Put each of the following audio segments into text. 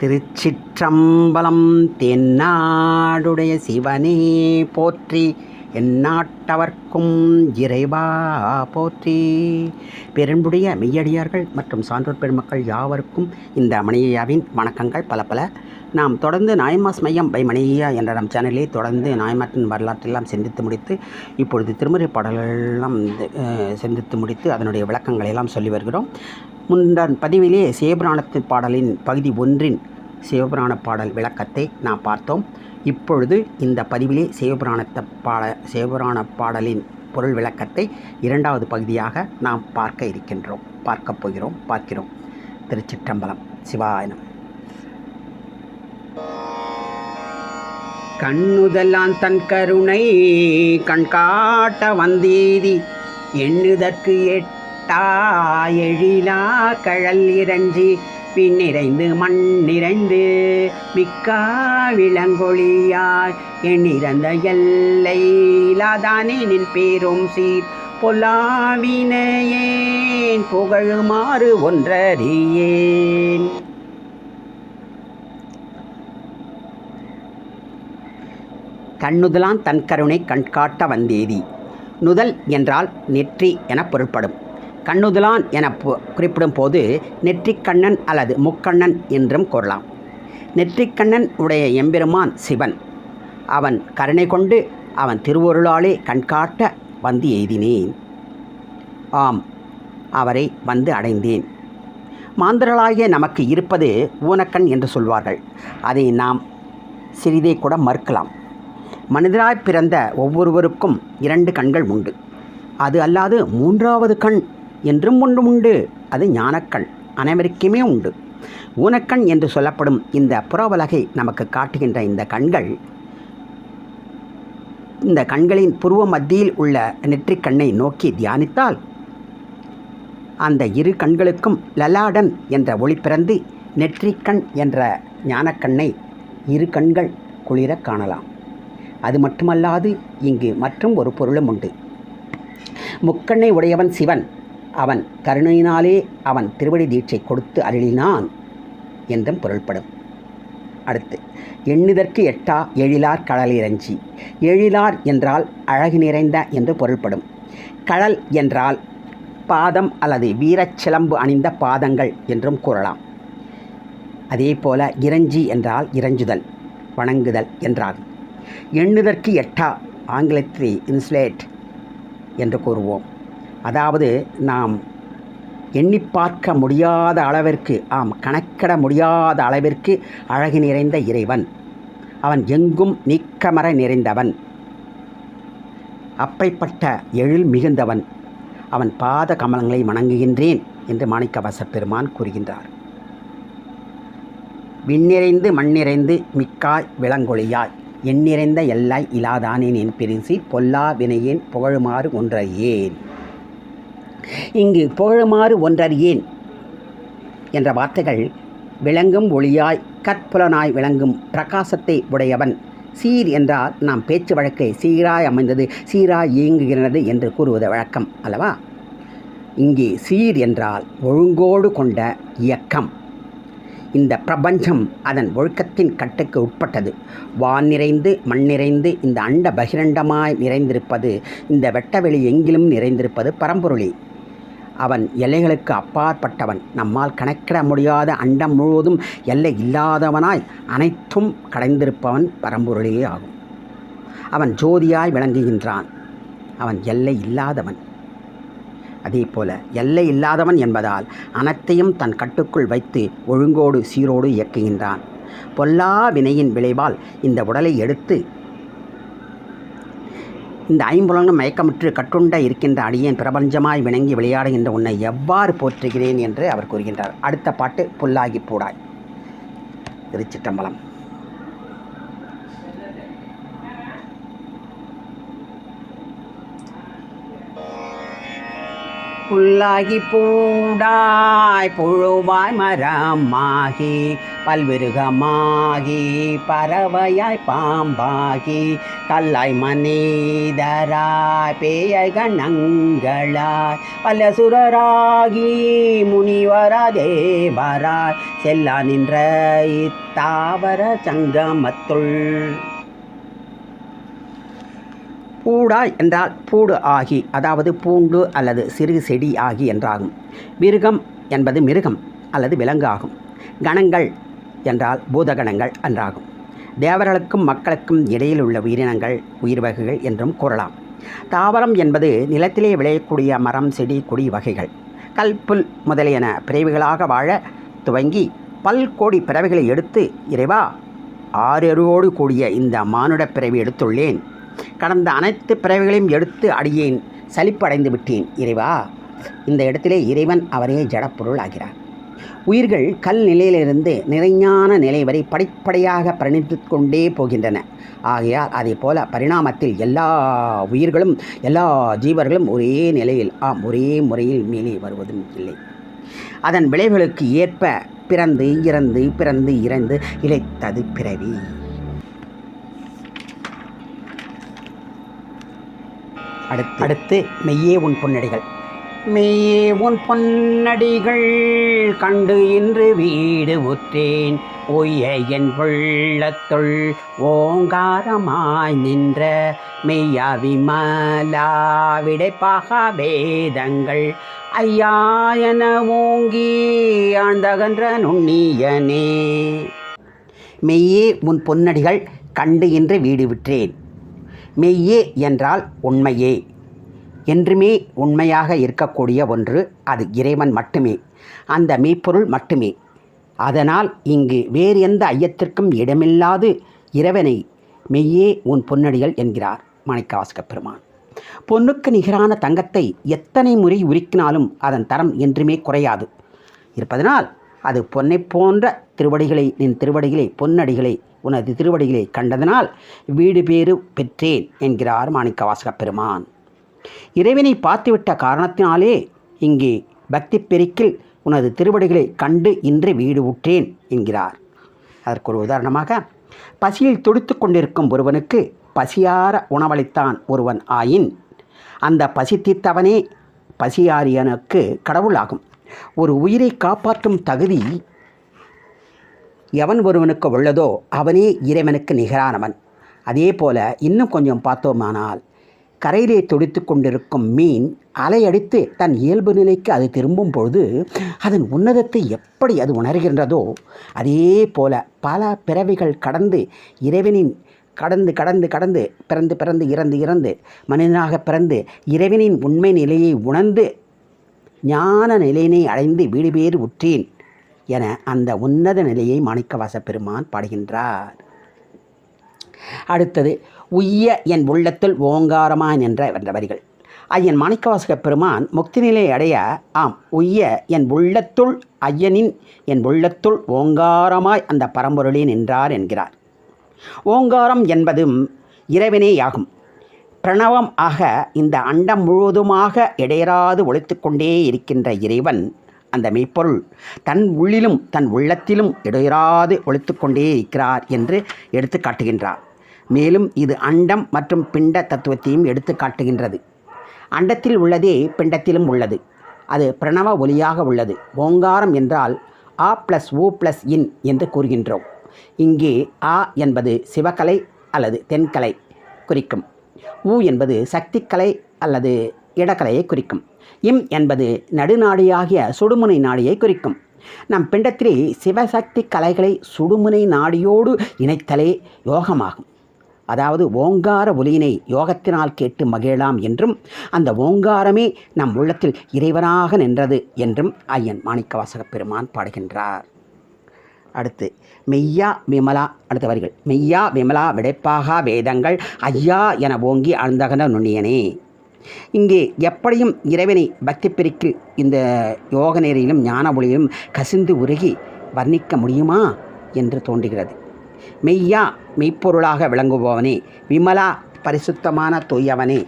திருச்சிற்றம்பலம் தென்னாடுடைய சிவனே போற்றி எந்நாட்டவர்க்கும் இறைவா போற்றி. பெரும்புடைய மெய்யடியார்கள் மற்றும் சான்றோர் பெருமக்கள் யாவருக்கும் இந்த மணியாவின் வணக்கங்கள் பல பல. நாம் தொடர்ந்து நாயமாஸ் மையம் பை மணியா என்ற நம் சேனலில் தொடர்ந்து நாயமாற்றின் வரலாற்றெல்லாம் சிந்தித்து முடித்து இப்பொழுது திருமுறை பாடல்களெல்லாம் சிந்தித்து முடித்து அதனுடைய விளக்கங்களை எல்லாம் சொல்லி வருகிறோம். முன்னர் பதிவிலே சிவபுராணத்தின் பாடலின் பகுதி ஒன்றின் சிவபுராண பாடல் விளக்கத்தை நாம் பார்த்தோம். இப்பொழுது இந்த பதிவிலே சிவபுராணத்தை பாட சிவபுராண பாடலின் பொருள் விளக்கத்தை இரண்டாவது பகுதியாக நாம் பார்க்க இருக்கின்றோம். பார்க்கப் போகிறோம் பார்க்கிறோம். திருச்சிற்றம்பலம் சிவாயனம். கண்ணுதலான் தன் கருணை கண்காட்ட வந்தீதி எண்ணுதற்கு எட்டு எழிலா கழல் இறஞ்சி பின்னிறைந்து மண் நிறைந்து மிக்கா விளங்கொழியாய் எண்ணிறந்த எல்லை இலாதானே நின் பேரும் சீர். பொல்லாவினையேன் புகழுமாறு ஒன்றறியேன். கண்ணுதலான் தன் கருணை கண்காட்ட வந்தேதி. நுதல் என்றால் நெற்றி என பொருள்படும். கண்ணுதலான் என குறிப்பிடும் போது நெற்றிக்கண்ணன் அல்லது முக்கண்ணன் என்றும் கூறலாம். நெற்றிக்கண்ணன் உடைய எம்பெருமான் சிவன். அவன் கருணை கொண்டு அவன் திருவொருளாலே கண்காட்ட வந்து எய்தினேன். ஆம் அவரை வந்து அடைந்தேன். மாந்தர்களாகிய நமக்கு இருப்பது ஊனக்கண் என்று சொல்வார்கள். அதை நாம் சிறிதே கூட மறுக்கலாம். மனிதராய் பிறந்த ஒவ்வொருவருக்கும் இரண்டு கண்கள் உண்டு. அது அல்லாது மூன்றாவது கண் என்றும் ஒன்று உண்டு. அது ஞானக்கண் அனைவருக்குமே உண்டு. ஊனக்கண் என்று சொல்லப்படும் இந்த புறவலகை நமக்கு காட்டுகின்ற இந்த கண்கள் இந்த கண்களின் புருவ மத்தியில் உள்ள நெற்றிக்கண்ணை நோக்கி தியானித்தால் அந்த இரு கண்களுக்கும் லலாடன் என்ற ஒளி பிறந்து நெற்றிக்கண் என்ற ஞானக்கண்ணை இரு கண்கள் குளிர காணலாம். அது மட்டுமல்லாது இங்கு மற்றும் ஒரு பொருளும் உண்டு. முக்கண்ணை உடையவன் சிவன் அவன் கருணையினாலே அவன் திருவடி தீட்சை கொடுத்து அருளினான் என்றும் பொருள்படும். அடுத்து எண்ணுதற்கு எட்டா எழிலார் கடல் இறஞ்சி. எழிலார் என்றால் அழகு நிறைந்த என்று பொருள்படும். கடல் என்றால் பாதம் அல்லது வீரச்சிலம்பு அணிந்த பாதங்கள் என்றும் கூறலாம். அதே போல இறஞ்சி என்றால் இறஞ்சுதல் வணங்குதல் என்றாகும். எண்ணுதற்கு எட்டா ஆங்கிலத்தில் இன்சுலேட் என்று கூறுவோம். அதாவது நாம் எண்ணி பார்க்க முடியாத அளவிற்கு ஆம் கணக்கிட முடியாத அளவிற்கு அழகு நிறைந்த இறைவன். அவன் எங்கும் நீக்கமர நிறைந்தவன். அப்பைப்பட்ட எழில் மிகுந்தவன். அவன் பாத கமலங்களை வணங்குகின்றேன் என்று மாணிக்கவாசப் பெருமான் கூறுகின்றார். விண்ணிறைந்து மண்ணிறைந்து மிக்காய் விளங்கொழியாய் எண்ணிறைந்த எல்லாய் இலாதானேன் என் பிரிசி பொல்லா வினையேன் புகழுமாறு ஒன்றையேன். இங்கு புகழுமாறு ஒன்றறியேன் என்ற வார்த்தைகள் விளங்கும் ஒளியாய் கற்புலனாய் விளங்கும் பிரகாசத்தை உடையவன். சீர் என்றால் நாம் பேச்சு வழக்கை சீராய் அமைந்தது சீராய் இயங்குகிறது என்று கூறுவது வழக்கம் அல்லவா? இங்கே சீர் என்றால் ஒழுங்கோடு கொண்ட இயக்கம். இந்த பிரபஞ்சம் அதன் ஒழுக்கத்தின் கட்டுக்கு உட்பட்டது. வான் நிறைந்து மண் நிறைந்து இந்த அண்ட பகிரண்டமாய் நிறைந்திருப்பது இந்த வெட்டவெளி எங்கிலும் நிறைந்திருப்பது பரம்பொருளி. அவன் எல்லைகளுக்கு அப்பாற்பட்டவன். நம்மால் கணக்கிட முடியாத அண்டம் முழுவதும் எல்லை இல்லாதவனாய் அனைத்தும் கடைந்திருப்பவன் பரம்பொருளே ஆகும். அவன் ஜோதியாய் விளங்குகின்றான். அவன் எல்லை இல்லாதவன். அதே போல எல்லை இல்லாதவன் என்பதால் அனைத்தையும் தன் கட்டுக்குள் வைத்து ஒழுங்கோடு சீரோடு இயக்குகின்றான். பொல்லா வினையின் விளைவால் இந்த உடலை எடுத்து இந்த ஐம்புலங்கள் மயக்கமுற்று கட்டுண்ட இருக்கின்ற அடியேன் பிரபஞ்சமாய் விளங்கி விளையாடுகின்ற உன்னை எவ்வாறு போற்றுகிறேன் என்று அவர் கூறுகின்றார். அடுத்த பாட்டு புல்லாகி பூடாய். திருச்சிட்டம்பலம் புல்லாகி பூண்டாய் புழுவாய் மரமாகி பல்விருகமாகி பறவையாய் பாம்பாகி கல்லாய் மனிதராய் பேயாய் கணங்களாய் பல்லசுரராகி முனிவரா தேவராய் செல்லா நின்ற இத்தாவர சங்கமத்துள். பூடா என்றால் பூடு ஆகி அதாவது பூண்டு அல்லது சிறு செடி ஆகி என்றாகும். மிருகம் என்பது மிருகம் அல்லது விலங்கு ஆகும் கணங்கள் என்றால் பூதகணங்கள் என்றாகும் தேவர்களுக்கும் மக்களுக்கும் இடையில் உள்ள உயிரினங்கள் உயிர் வகைகள் என்றும் கூறலாம். தாவரம் என்பது நிலத்திலே விளையக்கூடிய மரம் செடி கொடி வகைகள். கல் புல் முதலியன பிறவிகளாக வாழ துவங்கி பல்கோடி பிறவிகளை எடுத்து இறைவா ஆறறிவோடு கூடிய இந்த மானுடப் பிறவி எடுத்துள்ளேன். கடந்த அனைத்து பிறவிகளையும் எடுத்து அடியேன் சலிப்படைந்து விட்டேன் இறைவா. இந்த இடத்திலே இறைவன் அவரே ஜடப்பொருள் ஆகிறார் உயிர்கள் கல் நிலையிலிருந்து நிறைஞான நிலை வரை படிப்படியாக பரிணித்து கொண்டே போகின்றன. ஆகையால் அதே போல பரிணாமத்தில் எல்லா உயிர்களும் எல்லா ஜீவர்களும் ஒரே நிலையில் ஆம் ஒரே முறையில் மேலே வருவதும் இல்லை. அதன் விளைவுகளுக்கு ஏற்ப பிறந்து இறந்து பிறந்து இறந்து இழைத்தது பிறவி. அடுத்து. அடுத்து மெய்யே உன் பொன்னடிகள். மெய்யே உன் பொன்னடிகள் கண்டு இன்று வீடு உற்றேன் ஒய்ய என் உள்ளத்துள் ஓங்காரமாய் நின்ற மெய்யா விமலா விடைப்பாக வேதங்கள். ஐயா என ஓங்கி ஆழ்ந்தகன்ற நுண்ணியனே. மெய்யே உன் பொன்னடிகள் கண்டு இன்று வீடு விற்றேன். மெய்யே என்றால் உண்மையே. என்றுமே உண்மையாக இருக்கக்கூடிய ஒன்று அது இறைவன் மட்டுமே. அந்த மெய்ப்பொருள் மட்டுமே. அதனால் இங்கு வேறு எந்த ஐயத்திற்கும் இடமில்லாது இறைவனை மெய்யே உன் பொன்னடிகள் என்கிறார் மாணிக்கவாசக பெருமான். பொன்னுக்கு நிகரான தங்கத்தை எத்தனை முறை உருக்கினாலும் அதன் தரம் என்றுமே குறையாது. இருப்பதனால் அது பொன்னை போன்ற திருவடிகளை நின் திருவடிகளை பொன்னடிகளை உனது திருவடிகளை கண்டதனால் வீடு பேறு பெற்றேன் என்கிறார் மாணிக்கவாசக பெருமான். இறைவனை பார்த்துவிட்ட காரணத்தினாலே இங்கே பக்தி பெருக்கில் உனது திருவடிகளை கண்டு இன்று வீடு உற்றேன் என்கிறார். அதற்கு ஒரு உதாரணமாக பசியில் துடித்து கொண்டிருக்கும் ஒருவனுக்கு பசியார உணவளித்தான் ஒருவன் ஆயின் அந்த பசி தீர்த்தவனே பசியாரியனுக்கு கடவுளாகும். ஒரு உயிரை காப்பாற்றும் தகுதி எவன் ஒருவனுக்கு உள்ளதோ அவனே இறைவனுக்கு நிகரானவன். அதே போல இன்னும் கொஞ்சம் பார்த்தோமானால் கரையிலே துடித்து கொண்டிருக்கும் மீன் அலையடித்து தன் இயல்பு நிலைக்கு அது திரும்பும் பொழுது அதன் உன்னதத்தை எப்படி அது உணர்கின்றதோ அதே போல பல பிறவிகள் கடந்து இறைவனின் கடந்து கடந்து கடந்து பிறந்து பிறந்து இறந்து இறந்து மனிதனாக பிறந்து இறைவனின் உண்மை நிலையை உணர்ந்து ஞான நிலையினை அடைந்து வீடு பேறு உற்றேன். என அந்த உன்னத நிலையை மாணிக்கவாச பெருமான் பாடுகின்றார். அடுத்தது உய்ய என் உள்ளத்தில் ஓங்காரமான் என்ற வரிகள். ஐயன் மாணிக்கவாசக பெருமான் முக்தி நிலை அடைய ஆம் உய்ய என் உள்ளத்துள் ஐயனின் என் உள்ளத்துள் ஓங்காரமாய் அந்த பரம்பொருளே நின்றார் என்கிறார். ஓங்காரம் என்பதும் இறைவனேயாகும். பிரணவம் ஆக இந்த அண்டம் முழுவதுமாக இடையராது ஒழித்து கொண்டே இருக்கின்ற இறைவன் அந்த மெய்ப்பொருள் தன் உள்ளிலும் தன் உள்ளத்திலும் இடையராது ஒழித்து கொண்டே இருக்கிறார் என்று எடுத்து காட்டுகின்றார். மேலும் இது அண்டம் மற்றும் பிண்ட தத்துவத்தையும் எடுத்து காட்டுகின்றது. அண்டத்தில் உள்ளதே பிண்டத்திலும் உள்ளது. அது பிரணவ ஒலியாக உள்ளது. ஓங்காரம் என்றால் ஆ ப்ளஸ் ஓ ப்ளஸ் இன் என்று கூறுகின்றோம். இங்கே ஆ என்பது சிவகலை அல்லது தென்கலை குறிக்கும். ஊ என்பது சக்திக்கலை அல்லது இடக்கலையை குறிக்கும். இம் என்பது நடுநாடியாகிய சுடுமுனை நாடியை குறிக்கும். நம் பிண்டத்திலே சிவசக்தி கலைகளை சுடுமுனை நாடியோடு இணைத்தலே யோகமாகும். அதாவது ஓங்கார ஒலியினை யோகத்தினால் கேட்டு மகிழலாம் என்றும் அந்த ஓங்காரமே நம் உள்ளத்தில் இறைவனாக நின்றது என்றும் ஐயன் மாணிக்கவாசக பெருமான் பாடுகின்றார். அடுத்து மெய்யா விமலா அடுத்த வரிகள். மெய்யா விமலா விடைப்பாகா வேதங்கள் ஐயா என ஓங்கி அழுந்தகன நுண்ணியனே. இங்கே எப்படியும் இறைவனை பக்தி பெருக்கில் இந்த யோக நேரையிலும் ஞான ஒளியிலும் கசிந்து உருகி வர்ணிக்க முடியுமா என்று தோன்றுகிறது. மெய்யா மெய்ப்பொருளாக விளங்குபவனே விமலா பரிசுத்தமான தூயவனே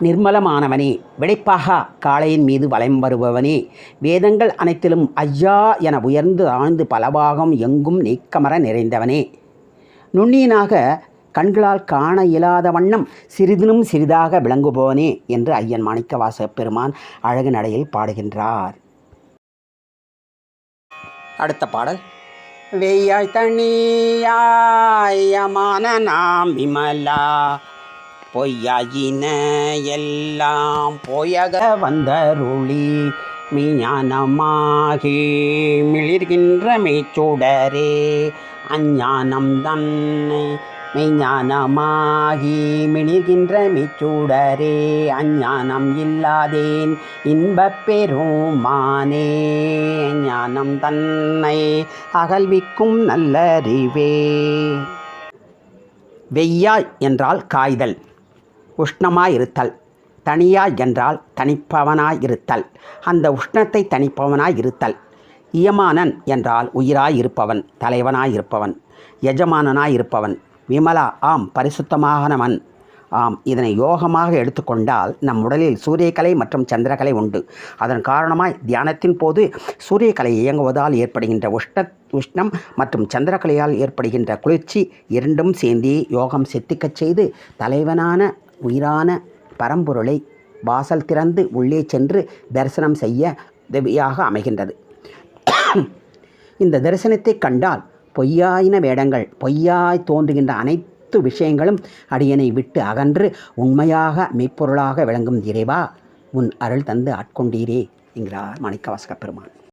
நிர்மலமானவனே விடைப்பாக காளையின் மீது வலம் வருபவனே வேதங்கள் அனைத்திலும் ஐயா என உயர்ந்து ஆழ்ந்து பலபாகம் எங்கும் நீக்கமர நிறைந்தவனே. நுண்ணியனாக கண்களால் காண இயலாத வண்ணம் சிறிதினும் சிறிதாக விளங்குபவனே என்று ஐயன் மாணிக்கவாச பெருமான் அழகு நடையில் பாடுகின்றார். அடுத்த பாடல். வெய்யாய் தனியாயமான நாம் விமலா பொய்யாயின எல்லாம் பொய்யக வந்தருளி மெய்ஞானமாகி மிளிர்கின்ற மெய்ச்சுடரே அஞ்ஞானம் தன்னை மெய்ஞானமாகி மிளிர்கின்ற மிச்சூடரே அஞ்ஞானம் இல்லாதேன் இன்பப் பெருமானே ஞானம் தன்னை அகல்விக்கும் நல்லறிவே. வெய்யாய் என்றால் காய்தல் உஷ்ணமாயிருத்தல் தனியாய் என்றால் தனிப்பவனாய் இருத்தல் அந்த உஷ்ணத்தை தனிப்பவனாய் இருத்தல் இயமானன் என்றால் உயிராயிருப்பவன் தலைவனாயிருப்பவன் தலைவனாய் இருப்பவன் எஜமானனாய் இருப்பவன் விமலா ஆம் பரிசுத்தமானவன். ஆம் இதனை யோகமாக எடுத்துக்கொண்டால் நம் உடலில் சூரியகலை மற்றும் சந்திரகலை உண்டு. அதன் காரணமாய் தியானத்தின் போது சூரியக்கலை இயங்குவதால் ஏற்படுகின்ற உஷ்ண உஷ்ணம் மற்றும் சந்திரகலையால் ஏற்படுகின்ற குளிர்ச்சி இரண்டும் சேர்ந்து யோகம் செத்திக்கச் செய்து தலைவனான உயிரான பரம்பொருளை வாசல் திறந்து உள்ளே சென்று தரிசனம் செய்ய உதவியாக அமைகின்றது. இந்த தரிசனத்தை கண்டால் பொய்யாயின வேடங்கள் பொய்யாய் தோன்றுகின்ற அனைத்து விஷயங்களும் அடியனை விட்டு அகன்று உண்மையாக மெய்ப்பொருளாக விளங்கும் இறைவா உன் அருள் தந்து ஆட்கொண்டீரே என்கிறார் மாணிக்கவாசக பெருமான்.